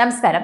നമസ്കാരം.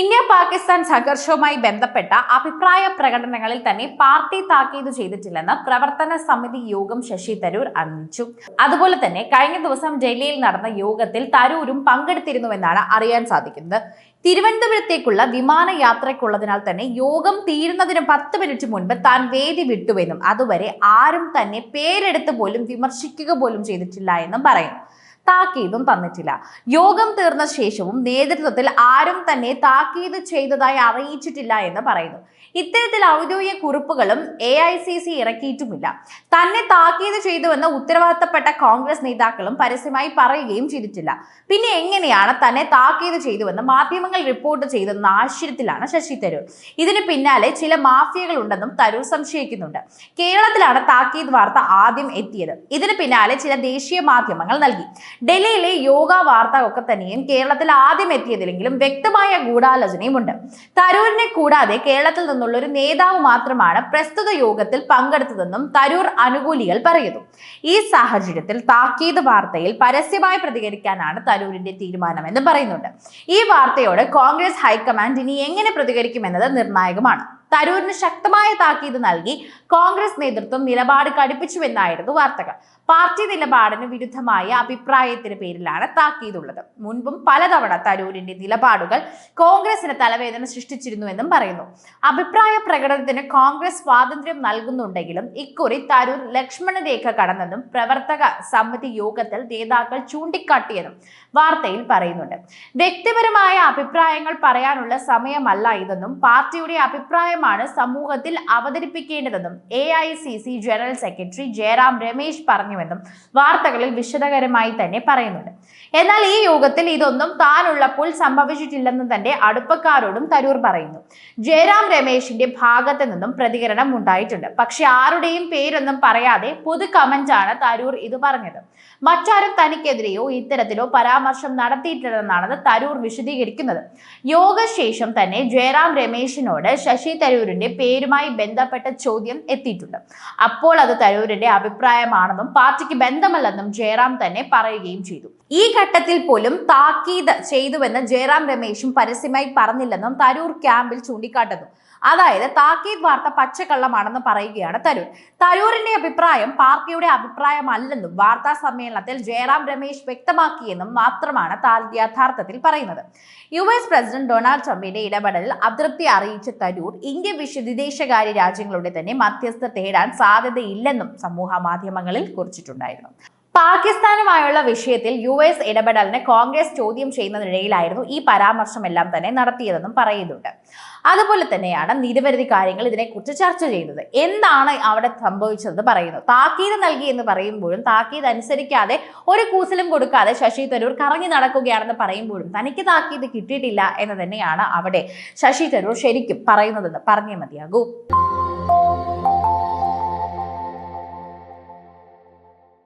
ഇന്ത്യ പാകിസ്ഥാൻ സംഘർഷവുമായി ബന്ധപ്പെട്ട അഭിപ്രായ പ്രകടനങ്ങളിൽ തന്നെ പാർട്ടി താക്കീത് ചെയ്തിട്ടില്ലെന്ന് പ്രവർത്തന സമിതി യോഗം ശശി തരൂർ അറിയിച്ചു. അതുപോലെ തന്നെ കഴിഞ്ഞ ദിവസം ഡൽഹിയിൽ നടന്ന യോഗത്തിൽ തരൂരും പങ്കെടുത്തിരുന്നുവെന്നാണ് അറിയാൻ സാധിക്കുന്നത്. തിരുവനന്തപുരത്തേക്കുള്ള വിമാന യാത്രയ്ക്കുള്ളതിനാൽ തന്നെ യോഗം തീരുന്നതിന് പത്ത് മിനിറ്റ് മുൻപ് താൻ വേദി വിട്ടുവെന്നും അതുവരെ ആരും തന്നെ പേരെടുത്ത് പോലും വിമർശിക്കുക പോലും ചെയ്തിട്ടില്ല എന്നും പറയുന്നു. താക്കീതും തന്നിട്ടില്ല. യോഗം തീർന്ന ശേഷവും നേതൃത്വത്തിൽ ആരും തന്നെ താക്കീത് ചെയ്തതായി അറിയിച്ചിട്ടില്ല എന്ന് പറയുന്നു. ഇത്തരത്തിൽ ഔദ്യോഗിക കുറിപ്പുകളും എ ഐ സി സി ഇറക്കിയിട്ടുമില്ല. തന്നെ താക്കീത് ചെയ്തുവെന്ന് ഉത്തരവാദിത്തപ്പെട്ട കോൺഗ്രസ് നേതാക്കളും പരസ്യമായി പറയുകയും ചെയ്തിട്ടില്ല. പിന്നെ എങ്ങനെയാണ് തന്നെ താക്കീത് ചെയ്തുവെന്ന് മാധ്യമങ്ങൾ റിപ്പോർട്ട് ചെയ്തെന്ന ആശ്ചര്യത്തിലാണ് ശശി തരൂർ. ഇതിന് പിന്നാലെ ചില മാഫിയകൾ ഉണ്ടെന്നും തരൂർ സംശയിക്കുന്നുണ്ട്. കേരളത്തിലാണ് താക്കീത് വാർത്ത ആദ്യം എത്തിയത്. ഇതിന് പിന്നാലെ ചില ദേശീയ മാധ്യമങ്ങൾ നൽകി. ഡൽഹിയിലെ യോഗ വാർത്ത ഒക്കെ തന്നെയും കേരളത്തിൽ ആദ്യം എത്തിയതിലെങ്കിലും വ്യക്തമായ ഗൂഢാലോചനയുമുണ്ട് തരൂരിനെ കൂടാതെ കേരളത്തിൽ നിന്നുള്ള ഒരു നേതാവ് മാത്രമാണ് പ്രസ്തുത യോഗത്തിൽ പങ്കെടുത്തതെന്നും തരൂർ അനുകൂലികൾ പറയുന്നു. ഈ സാഹചര്യത്തിൽ താക്കീത് വാർത്തയിൽ പരസ്യമായി പ്രതികരിക്കാനാണ് തരൂരിന്റെ തീരുമാനമെന്ന് പറയുന്നുണ്ട്. ഈ വാർത്തയോട് കോൺഗ്രസ് ഹൈക്കമാൻഡ് ഇനി എങ്ങനെ പ്രതികരിക്കുമെന്നത് നിർണായകമാണ്. തരൂരിന് ശക്തമായ താക്കീത് നൽകി കോൺഗ്രസ് നേതൃത്വം നിലപാട് കടുപ്പിച്ചുവെന്നായിരുന്നു വാർത്തകൾ. പാർട്ടി നിലപാടിന് വിരുദ്ധമായ അഭിപ്രായത്തിന് പേരിലാണ് താക്കീതുള്ളത്. മുൻപും പലതവണ തരൂരിന്റെ നിലപാടുകൾ കോൺഗ്രസിന് തലവേദന സൃഷ്ടിച്ചിരുന്നുവെന്നും പറയുന്നു. അഭിപ്രായ പ്രകടനത്തിന് കോൺഗ്രസ് സ്വാതന്ത്ര്യം നൽകുന്നുണ്ടെങ്കിലും ഇക്കുറി തരൂർ ലക്ഷ്മണ രേഖ കടന്നെന്നും പ്രവർത്തക സമിതി യോഗത്തിൽ നേതാക്കൾ ചൂണ്ടിക്കാട്ടിയെന്നും വാർത്തയിൽ പറയുന്നുണ്ട്. വ്യക്തിപരമായ അഭിപ്രായങ്ങൾ പറയാനുള്ള സമയമല്ല ഇതെന്നും പാർട്ടിയുടെ അഭിപ്രായമാണ് സമൂഹത്തിൽ അവതരിപ്പിക്കേണ്ടതെന്നും A I C C general secretary Jairam Ramesh പറഞ്ഞുവെന്നും വാർത്തകളിൽ വിശദകരമായി തന്നെ പറയുന്നുണ്ട്. എന്നാൽ ഈ യോഗത്തിൽ ഇതൊന്നും താനുള്ളപ്പോൾ സംഭവിച്ചിട്ടില്ലെന്നും തന്റെ അടുപ്പക്കാരോടും തരൂർ പറയുന്നു. ജയറാം രമേശിന്റെ ഭാഗത്തു നിന്നും പ്രതികരണം ഉണ്ടായിട്ടുണ്ട്. പക്ഷെ ആരുടെയും പേരൊന്നും പറയാതെ പൊതു കമന്റാണ് തരൂർ ഇത് പറഞ്ഞത്. മറ്റാരും തനിക്കെതിരെയോ ഇത്തരത്തിലോ പരാമർശം നടത്തിയിട്ടില്ലെന്നാണ് തരൂർ വിശദീകരിക്കുന്നത്. യോഗശേഷം തന്നെ ജയറാം രമേശിനോട് ശശി തരൂരിന്റെ പേരുമായി ബന്ധപ്പെട്ട ചോദ്യം എത്തിയിട്ടുണ്ട്. അപ്പോൾ അത് തരൂരിന്റെ അഭിപ്രായമാണെന്നും പാർട്ടിക്ക് ബന്ധമല്ലെന്നും ജയറാം തന്നെ പറയുകയും ചെയ്തു. ഈ ഘട്ടത്തിൽ പോലും താക്കീത് ചെയ്തുവെന്ന് ജയറാം രമേശും പരസ്യമായി പറഞ്ഞില്ലെന്നും തരൂർ ക്യാമ്പിൽ ചൂണ്ടിക്കാട്ടുന്നു. അതായത് താക്കീത് വാർത്ത പച്ചക്കള്ളമാണെന്ന് പറയുകയാണ് തരൂർ. തരൂരിന്റെ അഭിപ്രായം പാർട്ടിയുടെ അഭിപ്രായമല്ലെന്നും വാർത്താ സമ്മേളനത്തിൽ ജയറാം രമേശ് വ്യക്തമാക്കിയെന്നും മാത്രമാണ് യഥാർത്ഥത്തിൽ പറയുന്നത്. യു എസ് പ്രസിഡന്റ് ഡൊണാൾഡ് ട്രംപിന്റെ ഇടപെടലിൽ അതൃപ്തി അറിയിച്ച തരൂർ ഇന്ത്യ വിശ്വ വിദേശകാര്യ രാജ്യങ്ങളുടെ തന്നെ മധ്യസ്ഥ തേടാൻ സാധ്യതയില്ലെന്നും സമൂഹ മാധ്യമങ്ങളിൽ കുറിച്ചിട്ടുണ്ടായിരുന്നു. പാകിസ്ഥാനുമായുള്ള വിഷയത്തിൽ യു എസ് ഇടപെടലിനെ കോൺഗ്രസ് ചോദ്യം ചെയ്യുന്നതിനിടയിലായിരുന്നു ഈ പരാമർശമെല്ലാം തന്നെ നടത്തിയതെന്നും പറയുന്നുണ്ട്. അതുപോലെ തന്നെയാണ് നിരവധി കാര്യങ്ങൾ ഇതിനെക്കുറിച്ച് ചർച്ച ചെയ്തത്. എന്താണ് അവിടെ സംഭവിച്ചതെന്ന് പറയുന്നു. താക്കീത് നൽകി എന്ന് പറയുമ്പോഴും താക്കീത് അനുസരിക്കാതെ ഒരു കൂസലും കൊടുക്കാതെ ശശി തരൂർ കറങ്ങി നടക്കുകയാണെന്ന് പറയുമ്പോഴും തനിക്ക് താക്കീത് കിട്ടിയിട്ടില്ല എന്ന് തന്നെയാണ് അവിടെ ശശി തരൂർ ശരിക്കും പറയുന്നതെന്ന് പറഞ്ഞേ മതിയാകൂ.